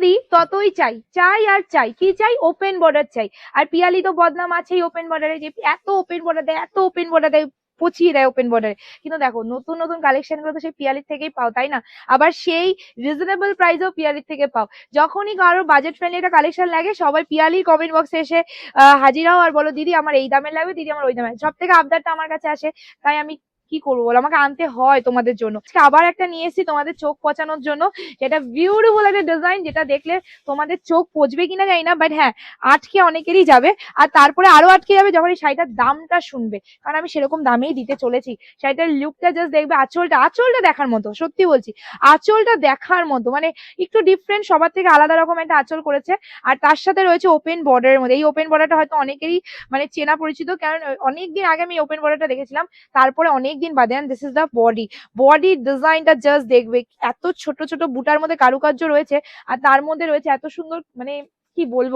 দিই ততই চাই চাই আর চাই কি চাই? ওপেন বর্ডার চাই। আর পিয়ালি তো বদনাম আছেই ওপেন বর্ডারে যে এত ওপেন বর্ডার দেয় এত ওপেন বর্ডার দেয় পচিয়ে দেয় ওপেন বর্ডারে কিন্তু দেখো নতুন নতুন কালেকশনগুলো তো সেই পিয়ালির থেকেই পাও তাই না? আবার সেই রিজনেবল প্রাইসেও পিয়ালির থেকে পাও। যখনই কারও বাজেট ফ্রেন্ডলি একটা কালেকশন লাগে সবাই পিয়ালির কমেন্ট বক্সে এসে আহ, হাজির আর বলো দিদি আমার এই দামের লাগবে দিদি আমার ওই দামের সব থেকে আবদারটা আমার কাছে আসে তাই আমি কি করব বলো? আমাকে আনতে হয় তোমাদের জন্য। আবার একটা নিয়ে এসেছি তোমাদের চোখ পচানোর জন্য। যেটা বিউটিফুল একটা ডিজাইন যেটা দেখলে তোমাদের চোখ পচবে কিনা জানি না বাট হ্যাঁ আটকে অনেকেরই যাবে। আর তারপরে আরও আটকে যাবে যখন এই শাড়িটার দামটা শুনবে। কারণ আমি সেরকম দামেই দিতে চলেছি। শাড়িটার লুকটা জাস্ট দেখবে, আঁচলটা আঁচলটা দেখার মতো, সত্যি বলছি। আঁচলটা দেখার মতো মানে একটু ডিফারেন্ট সবার থেকে আলাদা রকম একটা আঁচল করেছে। আর তার সাথে রয়েছে ওপেন বর্ডারের মধ্যে। এই ওপেন বর্ডারটা হয়তো অনেকেরই মানে চেনা পরিচিত, কারণ অনেকদিন আগে আমি ওপেন বর্ডারটা দেখেছিলাম। তারপরে অনেকদিন বাদে দিস ইজ দ্য বডি বডির ডিজাইনটা জাস্ট দেখবে, এত ছোট ছোট বুটার মধ্যে কারুকার্য রয়েছে, আর তার মধ্যে রয়েছে এত সুন্দর মানে কি বলব?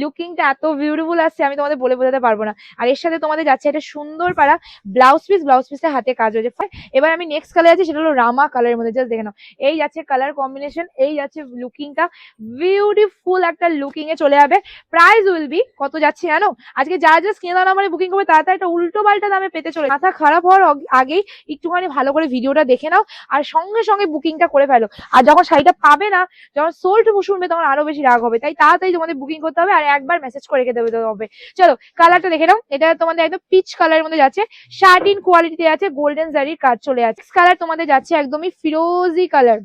লুকিংটা এত বিউটিফুল আসছে, আমি তোমাদের বলে বোঝাতে পারব না। আর এর সাথে তোমাদের যাচ্ছে একটা সুন্দর পাড়া ব্লাউজ পিস ব্লাউজ পিসের হাতে কাজ হয়েছে. এবার আমি নেক্সট কালার আছে সেটা হলো রামা কালারের মধ্যে জাস্ট দেখে নাও। এই যাচ্ছে কালার কম্বিনেশন এই যাচ্ছে লুকিংটা বিউটিফুল একটা লুকিং এ চলে যাবে। প্রাইস উইল বি কত যাচ্ছে জানো? আজকে যারা যা স্ক্রিনে দাম নাম্বারে বুকিং করবে তাড়াতাড়ি একটা উল্টো পাল্টা দামে পেতে চলে মাথা খারাপ হওয়ার আগেই একটুখানি ভালো করে ভিডিওটা দেখে নাও, আর সঙ্গে সঙ্গে বুকিংটা করে ফেলো। আর যখন শাড়িটা পাবে না, যখন সোল্ড শুনবে, তখন আরও বেশি রাগ হবে। তাই তাড়াতাড়ি তোমাদের বুকিং করতে হবে আর একবার মেসেজ করে রেখে দেবে হবে চলো কালারটা দেখে নাও। এটা তোমাদের একদম পিচ কালারের মধ্যে যাচ্ছে। শার্টিন কোয়ালিটিতে আছে গোল্ডেন জারির কাজ চলে আছে কালার তোমাদের যাচ্ছে একদমই ফিরোজি কালার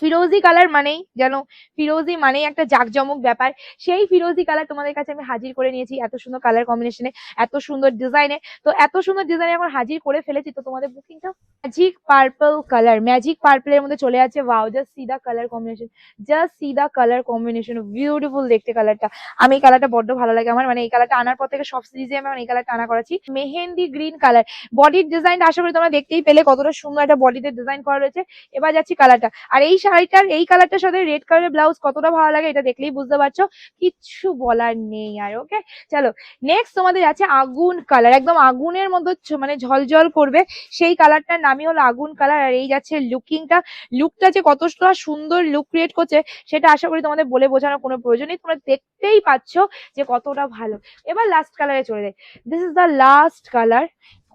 ফিরোজি কালার মানেই যেন, ফিরোজি মানেই একটা জাকজমক ব্যাপার। সেই ফিরোজি কালার তোমাদের কাছে আমি হাজির করে নিয়েছি এত সুন্দর কালার কম্বিনেশনে এত সুন্দর ডিজাইনে তো এত সুন্দর ডিজাইনে এখন হাজির করে ফেলেছি, তো তোমাদের বুকিংটা ম্যাজিক পার্পল কালার ম্যাজিক পার্পলের মধ্যে চলে যাচ্ছে wow just see the colour combination just see the colour combination beautiful দেখতে কালারটা আমি এই কালারটা বড্ড ভালো লাগে আমার মানে এই কালারটা আনার পর থেকে সব সিরিজে আমি এই কালারটা আনা করাচ্ছি। মেহেন্দি গ্রিন কালার বডির ডিজাইনটা আশা করি তোমরা দেখতেই পেলে কতটা সুন্দর একটা বডিতে ডিজাইন করা রয়েছে। এবার যাচ্ছি কালারটা আর এই শাড়িটার এই কালারটার সাথে রেড কালারের ব্লাউজ কতটা ভালো লাগে এটা দেখলেই বুঝতে পারছ। কিচ্ছু বলার নেই আর ওকে চলো নেক্সট তোমাদের আছে আগুন কালার একদম আগুনের মতো মানে ঝলঝল করবে। সেই কালারটার নামই হলো আগুন কালার আর এই যাচ্ছে লুকিংটা লুকটা যে কতটা সুন্দর লুক ক্রিয়েট করছে, সেটা আশা করি তোমাদের বলে বোঝানোর কোনো প্রয়োজন নেই। তোমরা দেখতেই পাচ্ছ যে কতটা ভালো। এবার লাস্ট কালারে চলে যায় this is the last colour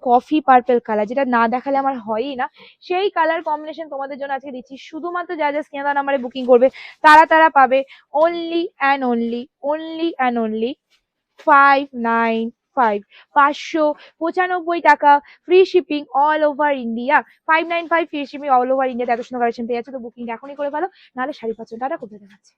coffee purple colour যেটা না দেখালে আমার হয়ই না। সেই কালার কম্বিনেশন তোমাদের জন্য আজকে দিচ্ছি। শুধুমাত্র যা যা স্ক্রিনে নাম্বারে বুকিং করবে, তারা তারা পাবে only and only only and only five nine five পাঁচশো পঁচানব্বই টাকা free shipping all over India five nine five free shipping all over ইন্ডিয়াতে এত সুন্দর কালেকশন তো বুকিং এখনই করে ফেলো। নাহলে শাড়ি পাচ্ছ টাটা কোথায় দেখাচ্ছে?